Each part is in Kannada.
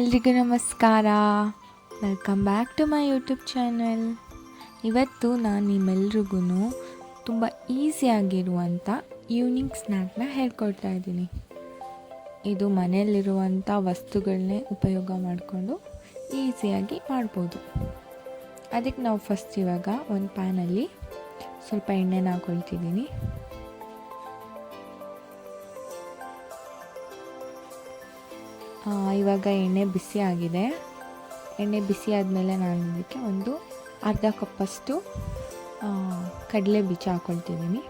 ಎಲ್ರಿಗೂ ನಮಸ್ಕಾರ. Welcome back to my YouTube channel ಇವತ್ತು ನಾನು ನಿಮ್ಮೆಲ್ರಿಗೂ ತುಂಬ ಈಸಿಯಾಗಿರುವಂಥ ಈವ್ನಿಂಗ್ ಸ್ನ್ಯಾಕ್ನ ಹೇಳ್ಕೊಡ್ತಾ ಇದ್ದೀನಿ. ಇದು ಮನೆಯಲ್ಲಿರುವಂಥ ವಸ್ತುಗಳನ್ನೇ ಉಪಯೋಗ ಮಾಡಿಕೊಂಡು ಈಸಿಯಾಗಿ ಮಾಡ್ಬೋದು. ಅದಕ್ಕೆ ನಾವು ಫಸ್ಟ್ ಇವಾಗ ಒಂದು ಪ್ಯಾನಲ್ಲಿ ಸ್ವಲ್ಪ ಎಣ್ಣೆನ ಹಾಕೊಳ್ತಿದ್ದೀನಿ. ಇವಾಗ ಎಣ್ಣೆ ಬಿಸಿ ಆಗಿದೆ. ಎಣ್ಣೆ ಬಿಸಿ ಆದಮೇಲೆ ನಾನು ಇದಕ್ಕೆ ಒಂದು ಅರ್ಧ ಕಪ್ಪಷ್ಟು ಕಡಲೆ ಬೀಜ ಹಾಕ್ಕೊಳ್ತಿದ್ದೀನಿ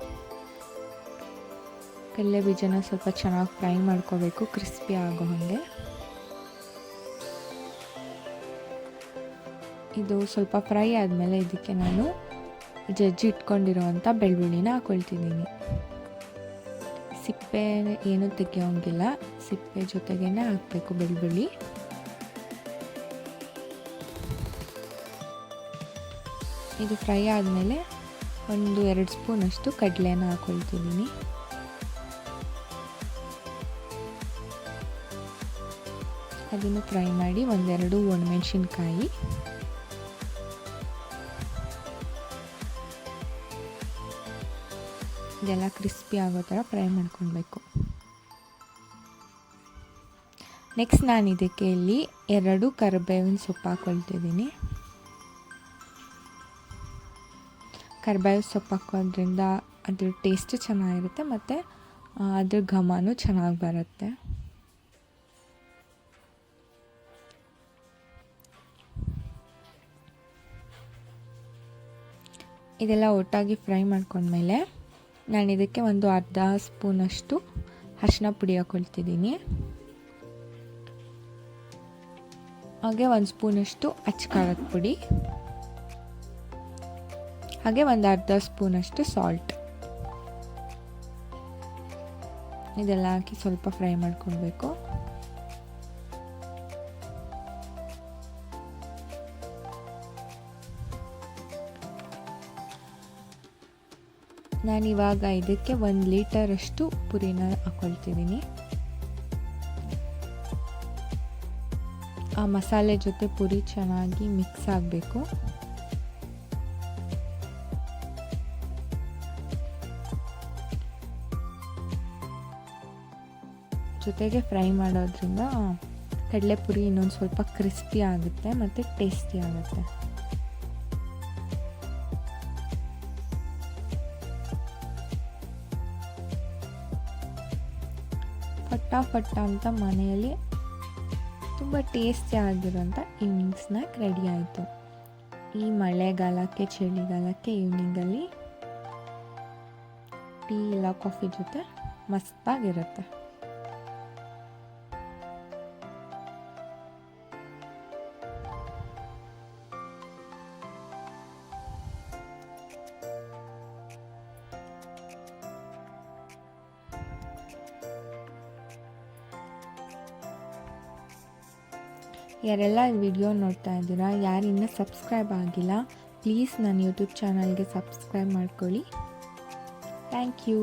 ಕಡಲೆ ಬೀಜನ ಸ್ವಲ್ಪ ಚೆನ್ನಾಗಿ ಫ್ರೈ ಮಾಡ್ಕೋಬೇಕು, ಕ್ರಿಸ್ಪಿ ಆಗೋ ಹಾಗೆ. ಇದು ಸ್ವಲ್ಪ ಫ್ರೈ ಆದಮೇಲೆ ಇದಕ್ಕೆ ನಾನು ಜಜ್ಜಿ ಇಟ್ಕೊಂಡಿರೋವಂಥ ಬೆಳ್ಳುಳ್ಳಿನ ಹಾಕ್ಕೊಳ್ತಿದ್ದೀನಿ ಸಿಪ್ಪೆ ಏನೂ ತೆಗಿಯೋಂಗಿಲ್ಲ. ಸಿಪ್ಪೆ ಜೊತೆಗೇನೆ ಹಾಕಬೇಕು ಬೆಳ್ಳುಳ್ಳಿ. ಇದು ಫ್ರೈ ಆದಮೇಲೆ ಒಂದು ಎರಡು ಸ್ಪೂನಷ್ಟು ಕಡಲೆನ ಹಾಕೊಳ್ತಿದ್ದೀನಿ. ಅದನ್ನು ಫ್ರೈ ಮಾಡಿ ಒಂದೆರಡು ಒಣಮೆಣಸಿನ್ಕಾಯಿ. ಇದೆಲ್ಲ ಕ್ರಿಸ್ಪಿ ಆಗೋ ಥರ ಫ್ರೈ ಮಾಡ್ಕೊಳ್ಬೇಕು. ನೆಕ್ಸ್ಟ್ ನಾನು ಇದಕ್ಕೆ ಇಲ್ಲಿ ಎರಡು ಕರಿಬೇವಿನ ಸೊಪ್ಪು ಹಾಕೊಳ್ತಿದ್ದೀನಿ. ಕರಿಬೇವು ಸೊಪ್ಪು ಹಾಕೋದ್ರಿಂದ ಅದ್ರ ಟೇಸ್ಟ್ ಚೆನ್ನಾಗಿರುತ್ತೆ ಮತ್ತು ಅದ್ರ ಘಮನೂ ಚೆನ್ನಾಗಿ ಬರುತ್ತೆ. ಇದೆಲ್ಲ ಒಟ್ಟಾಗಿ ಫ್ರೈ ಮಾಡ್ಕೊಂಡ್ಮೇಲೆ ನಾನು ಇದಕ್ಕೆ ಒಂದು ಅರ್ಧ ಸ್ಪೂನಷ್ಟು ಅರಿಶಿನ ಪುಡಿ ಹಾಕೊಳ್ತಿದ್ದೀನಿ ಹಾಗೆ ಒಂದು ಸ್ಪೂನಷ್ಟು ಅಚ್ಚಕಾರದ ಪುಡಿ. ಹಾಗೆ ಒಂದು ಅರ್ಧ ಸ್ಪೂನಷ್ಟು ಸಾಲ್ಟ್ ಇದೆಲ್ಲ ಹಾಕಿ ಸ್ವಲ್ಪ ಫ್ರೈ ಮಾಡ್ಕೊಳ್ಬೇಕು. ನಾನಿವಾಗ ಇದಕ್ಕೆ ಒಂದು ಲೀಟರಷ್ಟು ಪುರಿನ ಹಾಕೊಳ್ತಿದ್ದೀನಿ ಆ ಮಸಾಲೆ ಜೊತೆ ಪುರಿ ಚೆನ್ನಾಗಿ ಮಿಕ್ಸ್ ಆಗಬೇಕು. ಜೊತೆಗೆ ಫ್ರೈ ಮಾಡೋದ್ರಿಂದ ಕಡಲೆಪುರಿ ಇನ್ನೊಂದು ಸ್ವಲ್ಪ ಕ್ರಿಸ್ಪಿ ಆಗುತ್ತೆ ಮತ್ತು ಟೇಸ್ಟಿ ಆಗುತ್ತೆ. ಫಟಾಫಟ ಅಂತ ಮನೆಯಲ್ಲಿ ತುಂಬ ಟೇಸ್ಟಿ ಆಗಿರೋಂಥ ಈವ್ನಿಂಗ್ ಸ್ನ್ಯಾಕ್ ರೆಡಿ ಆಯಿತು. ಈ ಮಳೆಗಾಲಕ್ಕೆ, ಚಳಿಗಾಲಕ್ಕೆ ಈವ್ನಿಂಗಲ್ಲಿ ಟೀ ಇಲ್ಲ ಕಾಫಿ ಜೊತೆ ಮಸ್ತಾಗಿರುತ್ತೆ. ಯಾರೆಲ್ಲ ವಿಡಿಯೋ ನೋಡ್ತಾ ಇದ್ದೀರಾ, ಯಾರು ಇನ್ನೂ ಸಬ್ಸ್ಕ್ರೈಬ್ ಆಗಿಲ್ಲ, ಪ್ಲೀಸ್ ನನ್ನ ಯೂಟ್ಯೂಬ್ ಚಾನಲ್ಗೆ ಸಬ್ಸ್ಕ್ರೈಬ್ ಮಾಡ್ಕೊಳ್ಳಿ. Thank you.